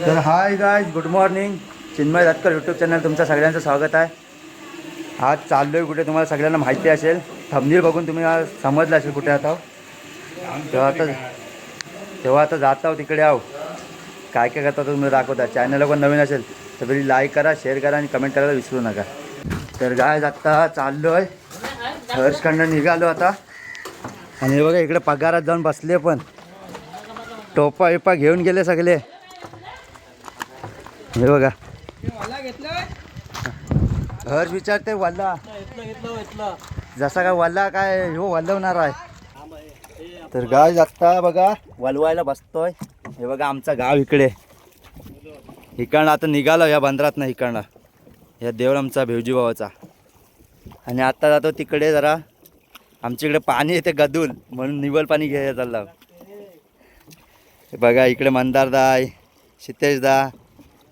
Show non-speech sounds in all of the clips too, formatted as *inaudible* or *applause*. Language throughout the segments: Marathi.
तर hi guys good morning Chinmay Ratkar YouTube channel तुमचं सगळ्यांचं स्वागत आहे. आज चाललो आहे कुठे तुम्हाला सगळ्यांना माहिती असेल. थंबनील बघून तुम्ही आज समजलं असेल कुठे आता हो. तेव्हा आता तेव्हा आता जात आहो तिकडे आहो. काय काय करता तुम्ही दाखवता. चॅनलला पण नवीन असेल तर तरी लाईक करा शेअर करा आणि कमेंट करायला विसरू नका. तर गाय आत्ता चाललो आहे हर्षखंड निघालो आता. आणि बघा इकडे पगारात जाऊन बसले पण. टोपा विपा घेऊन गेले सगळे. हे बघा. हर्ष विचारते वल्ला. जसा काय वल्ला काय हो वल्लवणार आहे. तर गाव जाता बघा वलवायला बसतोय. हे बघा आमचा गाव इकडे. इकडनं आता निघालो या बंदरातनं इकडनं. या देवळ आमचा भेवजी भावाचा. आणि आता जातो तिकडे जरा. आमच्या इकडे पाणी येते गदूल म्हणून निवल पाणी घ्यायला चाललं. हे बघा इकडे मंदारदा आहे दा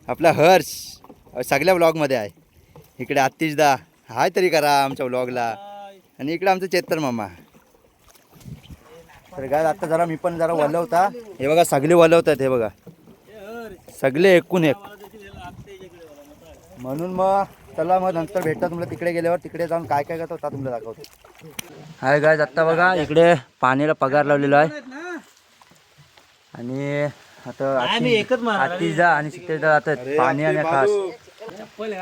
आपला हर्ष सगळ्या ब्लॉगमध्ये आहे. इकडे आतिशदा. हाय तरी करा आमच्या व्लॉगला आणि इकडे आमचं चेतन मामा. तर काय आत्ता जरा मी पण जरा वलवता हे बघा सगळे वलवतात हे बघा. सगळे एकूण एक. म्हणून मग चला मग नंतर भेटता तुम्हाला तिकडे गेल्यावर. तिकडे जाऊन काय काय करतो आता तुम्हाला दाखवतो. हाय गाय आत्ता बघा इकडे पाण्याला पगार लावलेला आहे. आणि आता आतिजा आणि जातात पाणी आणि खास.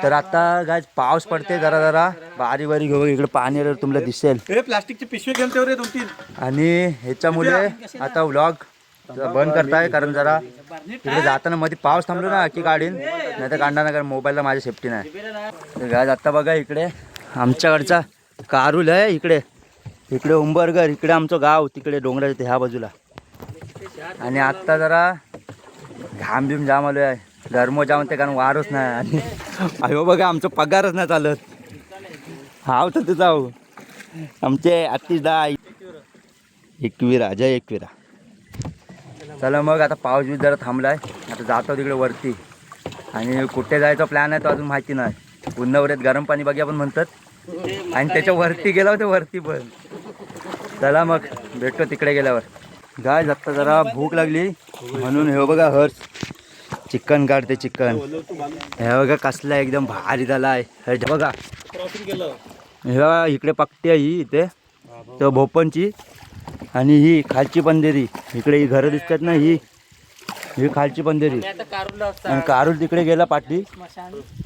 तर आता गाय पाऊस पडते जरा जरा. बारी बारी घेऊ इकडे पाणी आल्यावर तुम्हाला दिसेल. हे प्लास्टिकचे पिशवे गेलते रे दोन तीन. आणि ह्याच्यामुळे आता व्लॉग बंद करताय कारण जरा तिकडे जाताना मध्ये पाऊस थांबलो ना की गाडीन. नाही तर काढणार नाही कारण मोबाईलला माझी सेफ्टी नाही. तर गाय आता बघा इकडे आमच्याकडचा कारुल आहे इकडे. इकडे उंबरगर इकडे आमचं गाव तिकडे डोंगराच्या ह्या बाजूला. आणि आत्ता जरा घाम बिम जाम आलो आहे गरमो जाम ते कारण वारच नाही. आणि अयो बघा आमचं पगारच नाही चालत. हाव तर जाऊ आमचे अतिशदा एकविरा जय एकविरा. चला मग आता पाऊस बी जरा थांबलाय. आता जातो तिकडे वरती. आणि कुठे जायचा प्लॅन आहे तो अजून माहिती नाही. उन्हावऱ्यात गरम पाणी बघ्या पण म्हणतात. आणि त्याच्या वरती गेला होते वरती पण. चला मग भेटतो तिकडे गेल्यावर. गाय आता जरा भूक लागली. म्हणून हे बघा हर्ष. चिकन काढते चिकन. हे बघा कसला एकदम भारी झाला आहे हे बघा. हे बघा इकडे पाकटी आहे ही इथे. तर भोपनची. आणि ही खालची पंधेरी. इकडे ही घरं दिसतात ना ही. ही खालची पंधेरी. आणि कारुल तिकडे गेला पाठी.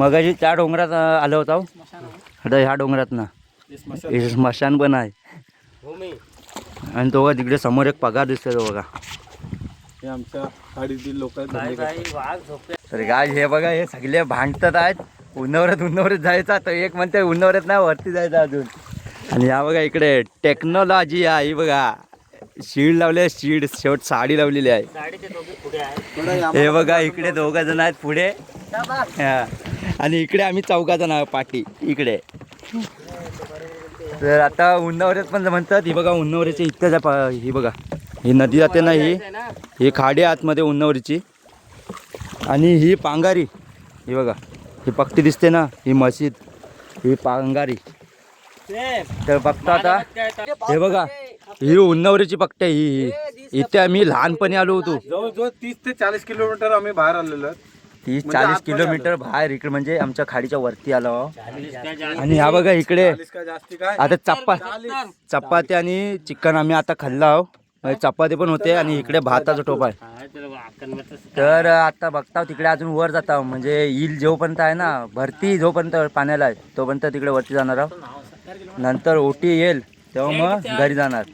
मग त्या डोंगरात अं, आलो होता. आता ह्या डोंगरात ना हे स्मशान पण आहे. आणि तो तिकडे समोर एक पगार दिसतो तो बघा. हे आमच्या साडीतील लोक तर गाय हे बघा हे सगळे भांडतात आहेत. उन्हावरत उन्हावरत जायचा तर एक म्हणते उन्हावरत नाही वरती जायचं अजून. आणि या बघा इकडे टेक्नॉलॉजी आहे ही बघा. शीड लावली आहे शीड शेवट साडी लावलेली आहे. हे बघा इकडे दोघं जण आहेत पुढे. हा. आणि इकडे आम्ही चौघा जण आहोत पाठी. इकडे. तर आता उन्हावऱ्यात पण म्हणतात ही बघा उन्हावऱ्याच्या इतकंच ही बघा. ही नदी जाते ना ही. ही खाडी आहे आतमध्ये उन्हावरीची. आणि ही पांगारी. ही बघा. ही पक्टी दिसते ना. ही मशीद. ही पांगारी. तर बघता आता. हे बघा. ही उन्हावरीची पक्टी आहे ही. इथे आम्ही लहानपणी आलो होतो. जवळजवळ तीस ते चाळीस किलोमीटर आम्ही बाहेर आलेलो तीस म्हणजे चाळीस किलोमीटर बाहेर इकडे म्हणजे आमच्या खाडीच्या वरती आलो. आणि हा बघा इकडे चाळीस का जास्ती काय? आता चप्पा चपाती आणि चिकन आम्ही आता खाल्ला आहो. म्हणजे चपाती पण होते आणि इकडे भाताचा टोप आहे. तर आता बघता तिकडे अजून वर जाता म्हणजे येईल जोपर्यंत आहे ना भरती जोपर्यंत पाण्याला आहे तोपर्यंत तिकडे वरती जाणार आहोत नंतर ओटी येईल तेव्हा मग घरी जाणार.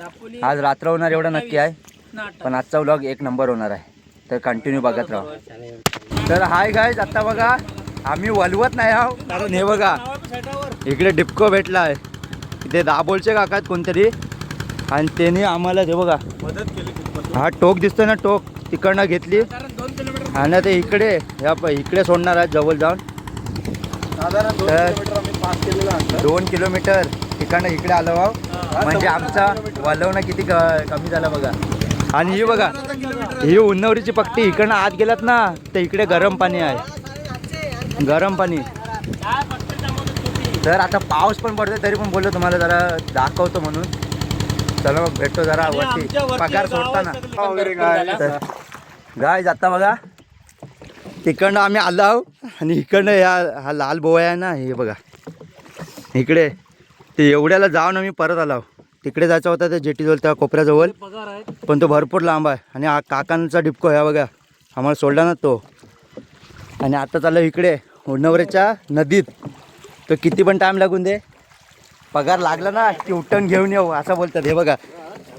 आज रात्र होणार एवढं नक्की आहे. पण आजचा व्लॉग एक नंबर होणार आहे. तर कंटिन्यू बघत राहा. तर हाय गायज आता बघा आम्ही वलवत नाही आहो. कारण हे बघा इकडे डिपको भेटला आहे इथे दाबोलचे काका आहेत कोणतरी. आणि त्यांनी आम्हाला हे बघा मदत केली खूप हा टोक दिसतोय ना टोक तिकडनं घेतली. आणि ते इकडे ह्या इकडे सोडणार आहे जवळ जाऊन. तर- दोन किलोमीटर तिकडनं इकडे आलो आहो. म्हणजे आमचा वलवणं किती कमी झालं बघा. आणि ही बघा ही उन्नवरीची पट्टी इकडनं आत गेलात ना तर इकडे गरम पाणी आहे. गरम पाणी. तर आता पाऊस पण पडतोय तरी पण बोललो तुम्हाला जरा दाखवतो म्हणून. चला मग भेटतो जरा वरती. पगार सोडताना. वगैरे काय गाय जाता बघा तिकडनं आम्ही आलो आहो आणि इकडनं या हा लाल बोया आहे ना हे बघा. इकडे ते एवढ्याला जाऊन आम्ही परत आलो तिकडे जायचं होतं ते जेटीजवळ त्या कोपऱ्याजवळ. पगार आहे पण तो भरपूर लांब आहे. आणि हा काकांचा डिपको ह्या बघा. आम्हाला सोडला ना तो. आणि आता चाललो इकडे उन्नवरेच्या नदीत. तो किती पण टाईम लागून दे. पगार लागला ना की उठण घेऊन येऊ असं बोलतात. हे बघा.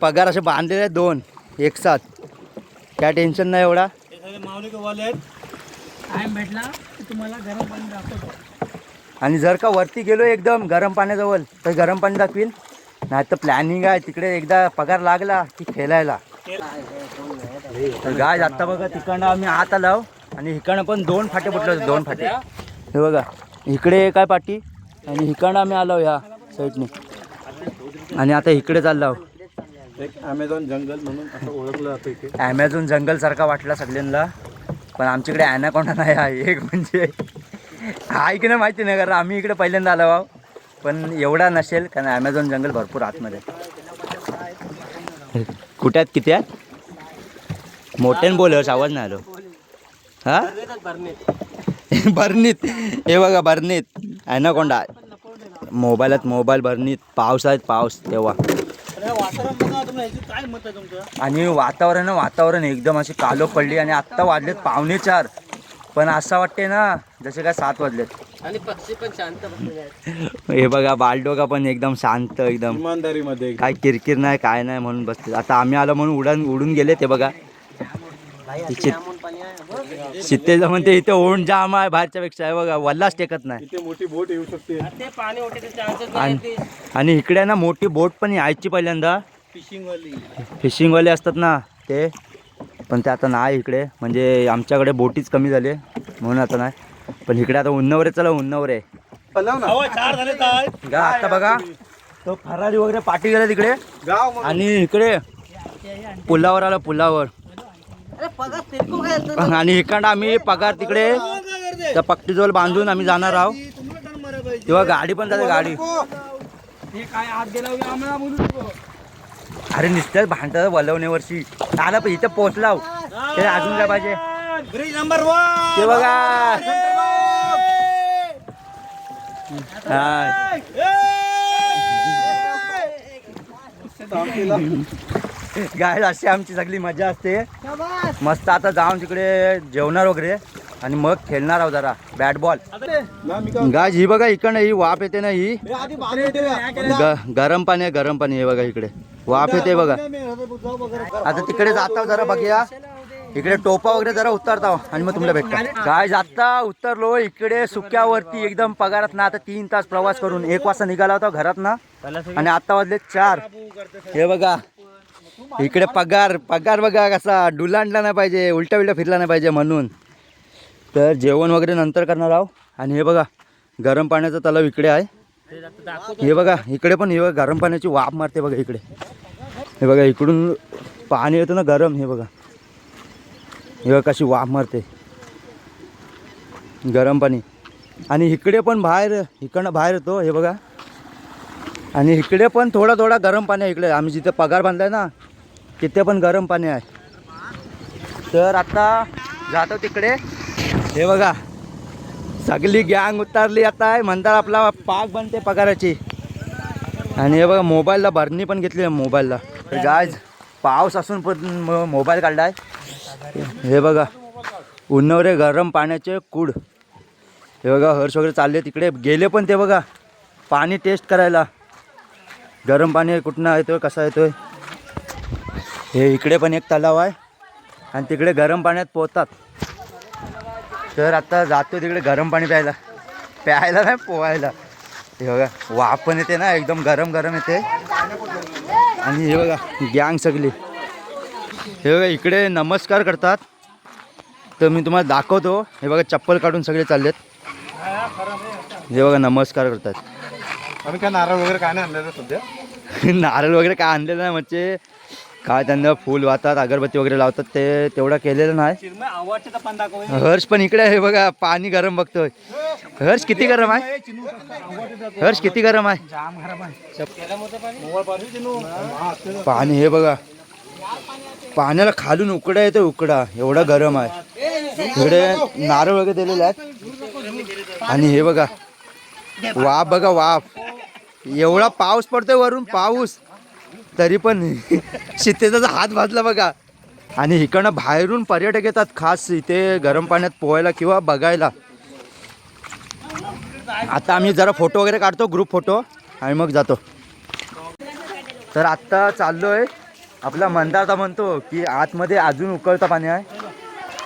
पगार असे बांधलेले आहेत दोन एक साथ. काय टेन्शन नाही एवढा. भेटला की तुम्हाला गरम पाणी दाखवतो. आणि जर का वरती गेलो एकदम गरम पाण्याजवळ तर गरम पाणी दाखवीन. नाही तर प्लॅनिंग आहे. तिकडे एकदा पगार लागला की खेळायला. तर गाय आत्ता बघा तिकडनं आम्ही आत आलो आणि इकडनं पण दोन फाटे फुटले होते दोन फाटे. हे बघा इकडे काय पाटी आणि इकडनं आम्ही आलो ह्या साईडने आणि आता इकडे चाललो एक अमेझॉन जंगल म्हणून असं ओळखलं जातं इथे. ॲमेझॉन जंगलसारखा वाटला सगळ्यांना. पण आमच्याकडे ॲनाकोंडा नाही आहे एक म्हणजे. आहे की नाही माहिती नाही कारण आम्ही इकडे पहिल्यांदा आलो आहो पण एवढा नसेल कारण ॲमेझॉन जंगल भरपूर आतमध्ये. आहे. कुठे आहेत? किती आहेत? मोठ्यान बोलर्स आवाज नाही आलो. हा? बर्नीत हे बघा बर्नीत ॲनाकोंडा मोबाईलात मोबाईल बर्नीत पाऊस आहेत पाऊस तेव्हा. आहे आणि वातावरण वातावरण एकदम अशी कालो पडली आणि आत्ता वाजलेत पावणे चार. पण असं वाटते ना जसे काय सात वाजलेत. आणि पक्षी पण शांत हे बघा बालडोगा पण एकदम शांत एकदम. इमानदारीमध्ये. काय किरकिर नाही काय नाही म्हणून बसते आता आम्ही आलो म्हणून उडून उडून गेले ते बघा. आहे चित्तेचं म्हणते इथे ओढ जाम आहे बाहेरच्या पेक्षा. हे बघा वल्लाच टेकत नाही. मोठी बोट येऊ शकते. आणि आणि इकडे ना मोठी बोट पण यायची पहिल्यांदा. फिशिंग वाली फिशिंगवाले असतात ना ते. पण ते आता नाही इकडे. म्हणजे आमच्याकडे बोटीच कमी झाले म्हणून आता नाही. पण इकडे आता उन्नवरे चला उन्नवरे चार झाले काय गा आता बघा. तो फरारी वगैरे पाठी गेला तिकडे. आणि इकडे पुलावर आला पुलावर. अरे पगार तिरकू काय आणि इकडं आम्ही पगार तिकडे. त्या पट्टीजवळ बांधून आम्ही जाणार आहोत. तेव्हा गाडी पण जाते गाडी. अरे नुसत्याच भांडतात वलवण्यावरची आला पण इथं पोहोचलाव ते अजून काय पाहिजे? ब्रिज नंबर वन ते बघा. हा गाय अशी आमची सगळी मजा असते. मस्त आता जाऊन तिकडे जेवणार वगैरे आणि मग खेळणार आहोत जरा. बॅट बॉल गाय ही बघा इकडनं ही वाफ येते ना ही. ग- गरम पाणी आहे गरम पाणी आहे बघा इकडे. वाफ येते बघा. आता तिकडे जाता जरा बघूया. इकडे टोपा वगैरे जरा उतरता आणि मग तुम्हाला भेटतो. काय जाता उतरलो इकडे सुक्यावरती एकदम पगारात ना आता तीन तास प्रवास करून एक वाजता निघाला होता घरात ना. आणि आता वाजले चार. हे बघा इकडे पगार पगार बघा कसा डुलांडला नाही पाहिजे उलटा विलटा फिरला नाही पाहिजे म्हणून. तर जेवण वगैरे नंतर करणार आहो. आणि हे बघा गरम पाण्याचा तलाव इकडे आहे. हे बघा इकडे पण हे बघा गरम पाण्याची वाफ मारते बघा इकडे. हे बघा इकडून पाणी येतं ना गरम हे बघा. हे कशी वाफ मारते. गरम पाणी. आणि इकडे पण बाहेर इकडनं बाहेर येतो हे बघा. आणि इकडे पण थोडा थोडा गरम पाणी आहे इकडे. आम्ही जिथे पगार बांधलाय ना तिथे पण गरम पाणी आहे. तर आता जातो तिकडे. हे बघा. सगळी गँग उतारली आता आहे. म्हणतात आपला पाक बनते पगाराची. आणि हे बघा मोबाईलला भरणी पण घेतली आहे मोबाईलला. गाय पाऊस असून पण मोबाईल काढलाय. हे बघा उन्नवरे गरम पाण्याचे कूड. हे बघा हर्ष वगैरे चालले तिकडे. गेले पण ते बघा पाणी टेस्ट करायला. गरम पाणी कुठनं येतोय कसा येतोय हे इकडे पण एक तलाव आहे. आणि तिकडे गरम पाण्यात पोहतात. तर आता जातो तिकडे गरम पाणी प्यायला. प्यायला नाही पोहायला. हे बघा वाफ पण येते ना एकदम गरम गरम येते. आणि हे बघा गँग सगळी. हे बघा इकडे नमस्कार करतात. तर मी तुम्हाला दाखवतो. हे बघा चप्पल काढून सगळे चाललेत. हे बघा नमस्कार करतात. आम्ही काय नारळ वगैरे काय नाही आणलेलं सध्या? *laughs* नारळ वगैरे काय आणलेलं नाही म्हणजे काय त्यांना फूल वाहतात अगरबत्ती वगैरे लावतात ते तेवढं केलेलं नाही. हर्ष पण इकडे आहे बघा पाणी गरम बघतोय. हर्ष किती गरम आहे? हर्ष किती गरम आहे? पाणी हे बघा. पाण्याला खालून उकडा येतो उकडा. एवढा गरम आहे. इकडे नारळ वगैरे दिलेले आहेत. आणि हे बघा. वाफ बघा वाफ. एवढा पाऊस पडतोय वरून पाऊस. तरी पण *laughs* शितेचा हात भाजला बघा. आणि इकडनं बाहेरून पर्यटक येतात खास इथे गरम पाण्यात पोहायला किंवा बघायला. आता आम्ही जरा फोटो वगैरे काढतो ग्रुप फोटो आणि मग जातो. तर आत्ता चाललो आहे आपला मंदारता म्हणतो की आतमध्ये अजून उकळतं पाणी आहे.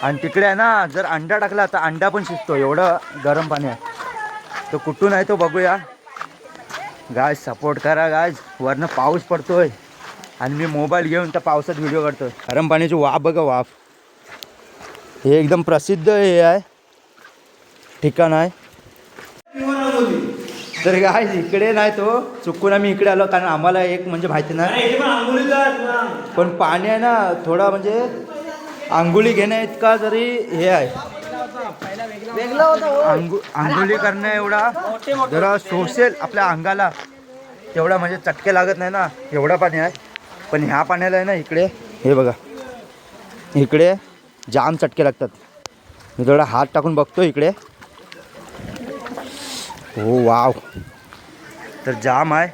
आणि तिकडे आहे ना जर अंडा टाकला तर अंडा पण शिजतो एवढं गरम पाणी आहे. तो कुठून आहे तो बघूया. गाय सपोर्ट करा गाय वरनं पाऊस पडतोय. आणि मी मोबाईल घेऊन त्या पावसात व्हिडिओ करतो गरम पाण्याची वाफ बघा वाफ. हे एकदम प्रसिद्ध हे आहे. ठिकाण आहे. तर काय इकडे नाही तो. चुकून आम्ही इकडे आलो कारण आम्हाला एक म्हणजे माहिती नाही. पण पाणी आहे ना थोडा म्हणजे आंघोळी घेण्या इतका जरी हे आहे. आंघो आंघोळी करणं एवढा जरा सोसेल आपल्या अंगाला तेवढा म्हणजे चटके लागत नाही ना एवढा पाणी आहे. पण ह्या पाण्याला आहे ना इकडे हे बघा. इकडे जाम चटके लागतात. मी थोडा हात टाकून बघतो इकडे. हो वाव. तर जाम आहे.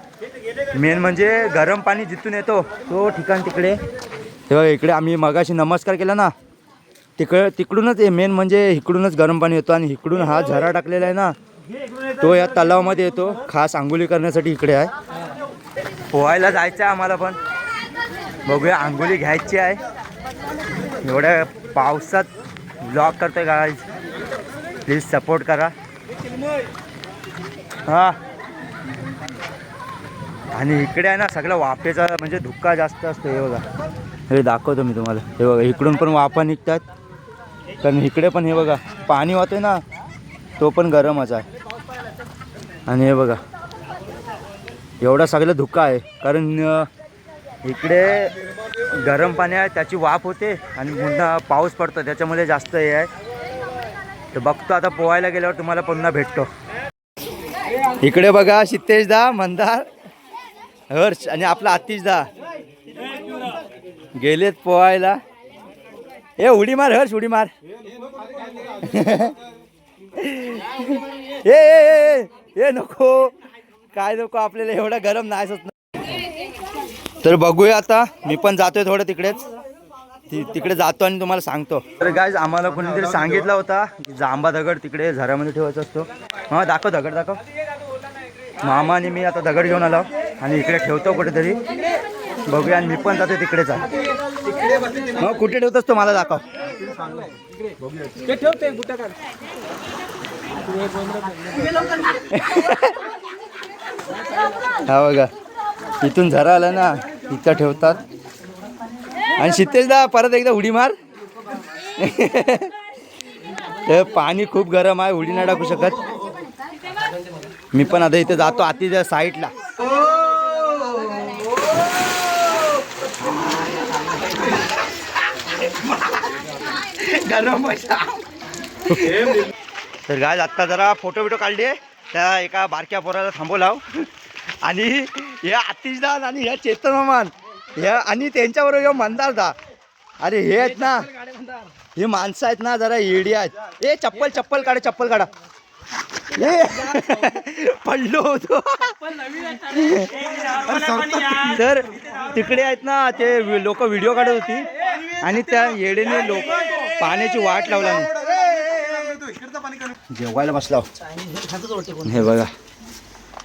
मेन म्हणजे गरम पाणी जिथून येतो तो ठिकाण तिकडे. तेव्हा इकडे आम्ही मगाशी नमस्कार केला ना. तिकड तिकडूनच मेन म्हणजे इकडूनच गरम पाणी येतो आणि इकडून हा झरा टाकलेला आहे ना तो या तलावामध्ये येतो. खास आंघोळी करण्यासाठी इकडे आहे. पोहायला जायचं आहे आम्हाला पण. बघूया आंघोळी घ्यायची आहे. एवढ्या पावसात ब्लॉग करतोय का प्लीज सपोर्ट करा. हां. आणि इकडे आहे ना सगळ्या वाफेचा म्हणजे धुक्का जास्त असतो हे बघा. हे दाखवतो मी तुम्हाला. हे बघा इकडून पण वाफा निघतात. कारण इकडे पण हे बघा पाणी वाहतोय ना तो पण गरमच आहे. आणि हे बघा एवढा सगळं धुका आहे. कारण इकडे गरम पाणी आहे त्याची वाफ होते आणि पुन्हा पाऊस पडतो त्याच्यामुळे जास्त हे आहे. तर बघतो आता पोहायला गेल्यावर तुम्हाला पुन्हा भेटतो. इकडे बघा सिद्धेश दा मंदार हर्ष आणि आपला आतिश दा गेलेत पोहायला. ए उडी मार हर्ष उडी मार. *laughs* ए, ए नको. काय नको आपल्याला एवढा गरम नाही असत तर बघूया आता मी पण जातोय थोडं तिकडेच. तिकडे जातो आणि तुम्हाला सांगतो. तर काय आम्हाला कोणीतरी सांगितलं होता जांबा दगड तिकडे झऱ्यामध्ये ठेवायचा असतो. हा दाखव दगड दाखव. मामा आणि मी आता दगड घेऊन आलो आणि इकडे ठेवतो कुठेतरी. बघूया आणि मी पण जातो तिकडेच आहे मग कुठे ठेवतोस तो मला दाखव. हा बघा. इथून झरा आला ना इथं ठेवतात. आणि शीतेशदा परत एकदा उडी मार. ते पाणी खूप गरम आहे उडी नाही टाकू शकत. मी पण आता इथे जातो आतीच्या साईडला. तर गाय आत्ता जरा फोटो बिटो काढले त्या एका बारक्या पोराला थांबवलाव. आणि हे आतिशदान आणि ह्या चेतन मामान ह्या आणि त्यांच्याबरोबर मंदारदा. अरे हे आहेत ना हे माणसं आहेत ना जरा येडी आहेत. ए चप्पल चप्पल काढा चप्पल काढा. पडलो होतो. तर तिकडे आहेत ना ते लोक व्हिडिओ काढत होती. आणि त्या येडेने लोक पाण्याची वाट लावला नाही. जेवायला बसला. हे बघा.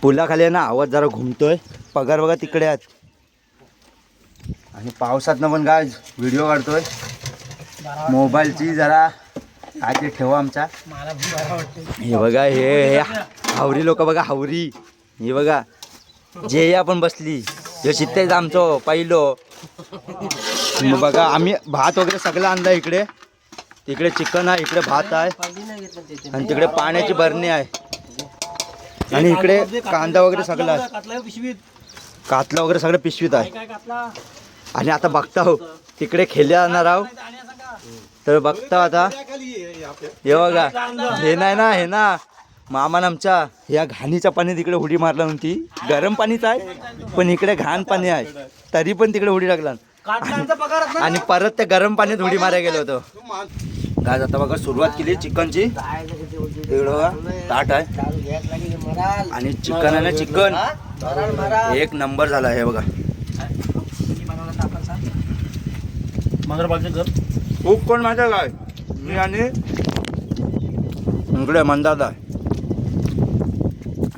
पुलाखाली आहे ना आवाज जरा घुमतोय. पगार बघा तिकडे आहेत. आणि पावसातनं पण काय व्हिडिओ काढतोय. मोबाईलची जरा ते ठेवा आमच्या हे बघा हे हावरी लोक बघा हावरी. हे बघा जे आपण बसली हे शित्तेच आमचं पहिलो. मग बघा आम्ही भात वगैरे सगळं आणलं इकडे. तिकडे चिकन आहे इकडे भात आहे. आणि तिकडे पाण्याची बरणी आहे. आणि इकडे कांदा वगैरे सगळं आहे. कातला वगैरे सगळं पिशवीत आहे. आणि आता बघता हो तिकडे खेळल्या जाणार आहो तर बघता आता हे बघा हे नाही ना हे ना. मामान आमच्या ह्या घाणीच्या पाणी तिकडे उडी मारला नव्हती गरम पाणीच आहे पण इकडे घाण पाणी आहे. तरी पण तिकडे उडी टाकला आणि परत त्या गरम पाण्यात उडी मारायला गेलो होतो. काय आता बघा सुरुवात केली चिकनची. तिकडं बघा ताट आहे. आणि चिकन आहे ना चिकन. एक नंबर झाला हे बघा. खूप कोण माझ्या म्हणजे काय? मी आणि इकडे मंदादा.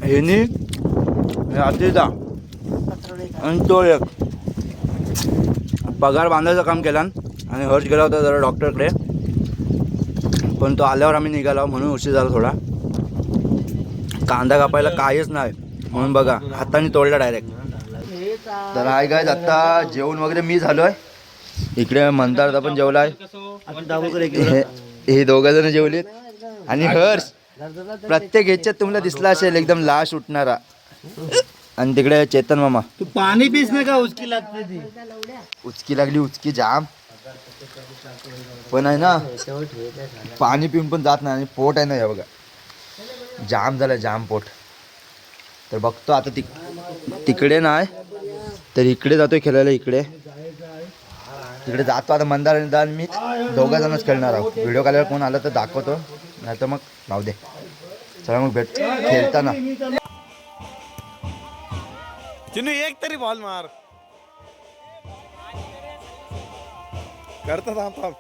हेनी हे अतिदा आणि तो एक पगार बांधायचं काम केला आणि हर्ष गेला होता जरा डॉक्टरकडे. पण तो आल्यावर आम्ही निघाला म्हणून उशीर झाला थोडा. कांदा कापायला काहीच नाही. म्हणून बघा हाताने तोडला डायरेक्ट तर हाय काय आता जेवण वगैरे मी झालो आहे इकडे मंदारदा पण जेवलाय. हे हे दोघ जण जेवलेत. आणि हर्ष प्रत्येक ह्याच्यात तुम्हाला दिसला असेल एकदम लाश उठणारा. आणि तिकडे चेतन मामा. तू पाणी पीस नाही का उसकी लागते ती. उचकी लागली उचकी जाम. पण आहे ना पाणी पिऊन पण जात नाही आणि पोट आहे ना हे बघा. जाम झालं जाम पोट. तर बघतो आता तिक तिकडे नाही तर इकडे जातोय खेळायला इकडे. तिकडे जातो. आता मंदार आणि दान मी दोघा जणच खेळणार आहोत. व्हिडिओ काढल्यावर कोण आलं तर दाखवतो. नाही तर मग राहू दे. चला मग भेट खेळताना. चिनू एक तरी बॉल मार. करता थांब थांब.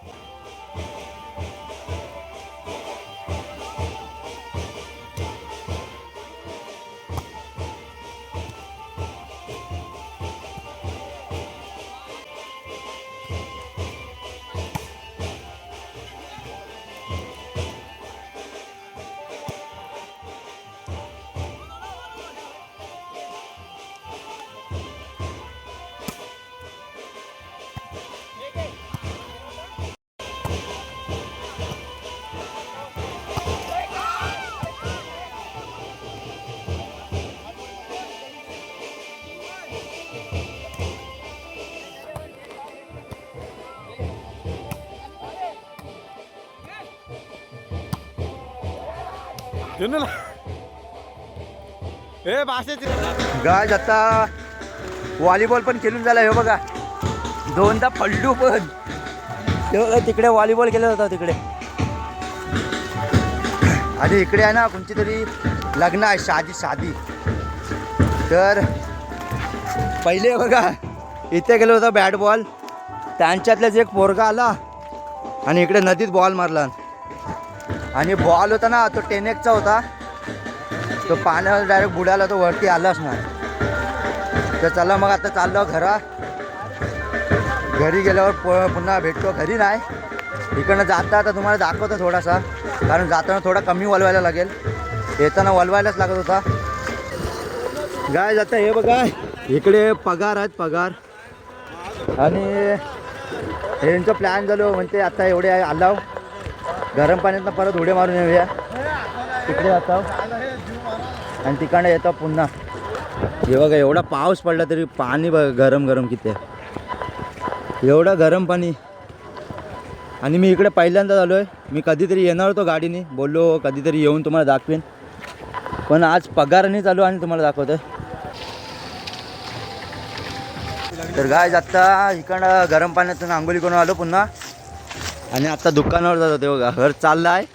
हे गाज आता व्हॉलीबॉल पण खेळून झाला हे हो बघा. दोनदा पडलू पण. हे बघा तिकडे व्हॉलीबॉल केला होता तिकडे. आणि इकडे आहे ना कोणची तरी लग्न आहे शादी शादी. तर पहिले बघा इथे गेलो होता बॅट बॉल. त्यांच्यातलाच एक पोरगा आला. आणि इकडे नदीत बॉल मारला. आणि बॉल होता ना तो टेनेकचा होता. तो पाण्यावर डायरेक्ट बुडाला तो वरती आलाच नाही तर चला मग आता चाललो घरा. घरी गेल्यावर पुन्हा भेटतो. घरी नाही. इकडनं जाता आता तुम्हाला दाखवतो थोडासा. कारण जाताना थोडा कमी वलवायला लागेल. येताना वलवायलाच लागत होता. गाय जाता हे बघा. इकडे पगार आहेत पगार. आणि यांचं प्लॅन झालो म्हणते आता एवढे आलाव. गरम पाण्यातनं परत उड्या मारून येऊया. तिकडे जातो. आणि तिकडे येतो पुन्हा. हे बघा एवढा पाऊस पडला तरी पाणी बघा गरम गरम किती आहे. एवढं गरम पाणी. आणि मी इकडे पहिल्यांदा आलो आहे मी कधीतरी येणार होतो गाडीने. बोललो कधीतरी येऊन तुम्हाला दाखवेन. पण आज पगारानेच चालू आणि तुम्हाला दाखवतोय. तर गाय आत्ता इकडं गरम पाण्यातून आंघोली करून आलो पुन्हा. आणि आता दुकानावर जात होते बघा. हर्ष चालला आहे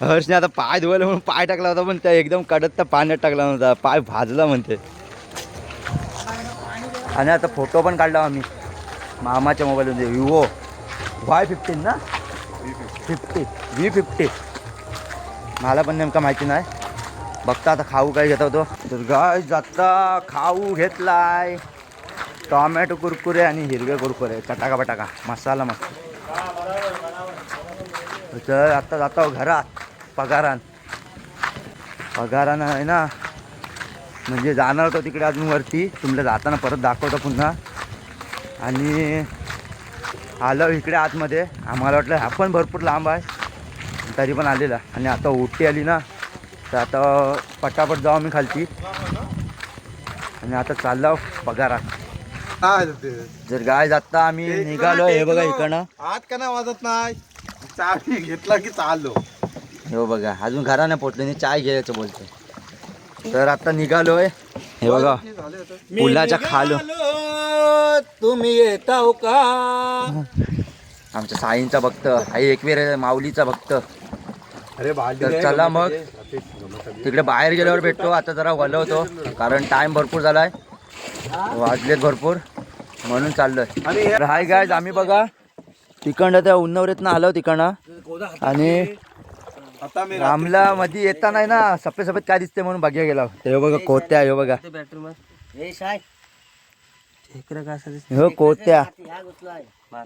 हर्षने आता पाय धुवायला म्हणून पाय टाकला होता पण त्या एकदम कडत त्या पाण्यात टाकला नव्हता पाय भाजला म्हणते. आणि आता फोटो पण काढला आम्ही. मामाच्या मोबाईलमध्ये. विवो. वाय फिफ्टीन ना? फिफ्टी व्ही फिफ्टी मला पण नेमका माहिती नाही. बघता आता खाऊ काय घेत होतो तर गाय जाता खाऊ घेतलाय. टॉमॅटो कुरकुरे आणि हिरवे कुरकुरे. चटाका बटाका. मसाला मस्त. तर आता जातो घरात पगारान. पगारानं आहे ना म्हणजे जाणार होतो तिकडे अजून वरती. तुमच्या जाताना परत दाखवतो पुन्हा. आणि आलो इकडे आतमध्ये. आम्हाला वाटलं हा पण भरपूर लांब आहे. तरी पण आलेला. आणि आता उटी आली ना तर आता पटापट जाऊ आम्ही खालती. आणि आता चाललो पगारात. जर गाय जाता आम्ही निघालो हे बघा इकडनं. आज का नाही वाजत नाही? चावी घेतला की चाललो हे बघा अजून घरा नाही पोचले नाही चाय घ्यायचं बोलतो तर आता निघालोय. हे बघा पुलाच्या खालो. तुम्ही येताव का? आमच्या साईंचा भक्त आई एकवीर माऊलीचा भक्त. अरे तर चला मग. तिकडे बाहेर गेल्यावर भेटतो आता जरा वलवतो कारण टाइम भरपूर झालाय. वाजलेत भरपूर म्हणून चाललोय. आणि हे- तर हाय गायज आम्ही बघा तिकडं त्या उन्नवरीतनं आलो तिकडं आणि आता मी रामला मध्ये येता नाही ना सफेद सफेद काय दिसते म्हणून बघ्या गेला. हे बघा कोत्या हे बघा. हो कोत्या.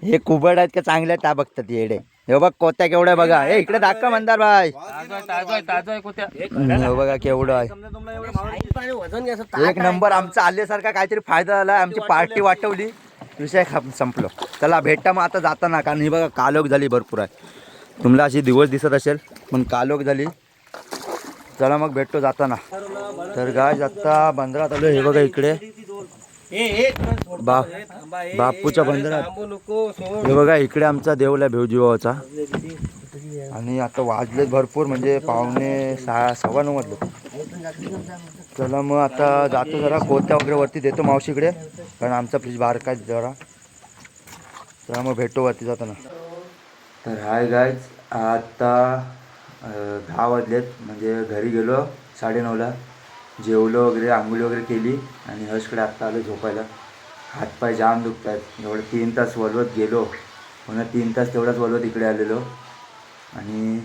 हे कुबड आहेत का चांगले आहेत त्या बघतात येडे. हे बघ कोत्या केवढा आहे बघा. हे इकडे दाखवा मंदार भाई. हे बघा केवढं आहे. एक नंबर आमचा आल्यासारखा काहीतरी फायदा झाला. आमची पार्टी वाटवली. विषय खप- संपलो. चला भेटा मग आता जाताना कारण ही बघा कालोख झाली भरपूर आहे. तुम्हाला अशी दिवस दिसत असेल पण कालोख झाली. चला मग भेटतो जाताना. तर गाय आता बंदरात आलो हे बघा इकडे. बाप बापूच्या बंदरात. हे बघा इकडे आमचा देवला भेवजीवाचा आणि आता वाजलेत भरपूर म्हणजे पावणे सहा सव्वा नऊ वाजले चला मग आता जातो जरा कोत्या वगैरे वरती देतो मावशीकडे. कारण आमचा फ्रीज बाहेर काय जरा. चला मग भेटतो वरती जाताना. तर हाय गायज आता दहा वाजलेत. म्हणजे घरी गेलो साडेनऊला. जेवलो वगैरे आंघोळी वगैरे केली. आणि हर्षकडे आत्ता आलो झोपायला. हातपाय जाम दुखत आहेत एवढं तीन तास वलवत गेलो. पुन्हा तीन तास तेवढाच वलवत इकडे आलेलो. आणि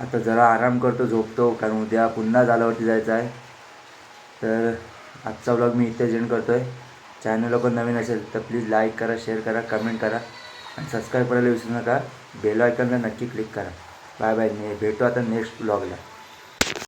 आता जरा आराम करतो झोपतो कारण उद्या पुन्हा जालावरती जायचं आहे. तर आजचा व्लॉग मी इथे जेंड करतो आहे चॅनल पण नवीन असेल तर प्लीज लाईक करा शेअर करा कमेंट करा. आणि सबस्क्राईब करायला विसरू नका. बेल आयकनला नक्की क्लिक करा. बाय बाय ने भेटू आता नेक्स्ट ब्लॉगला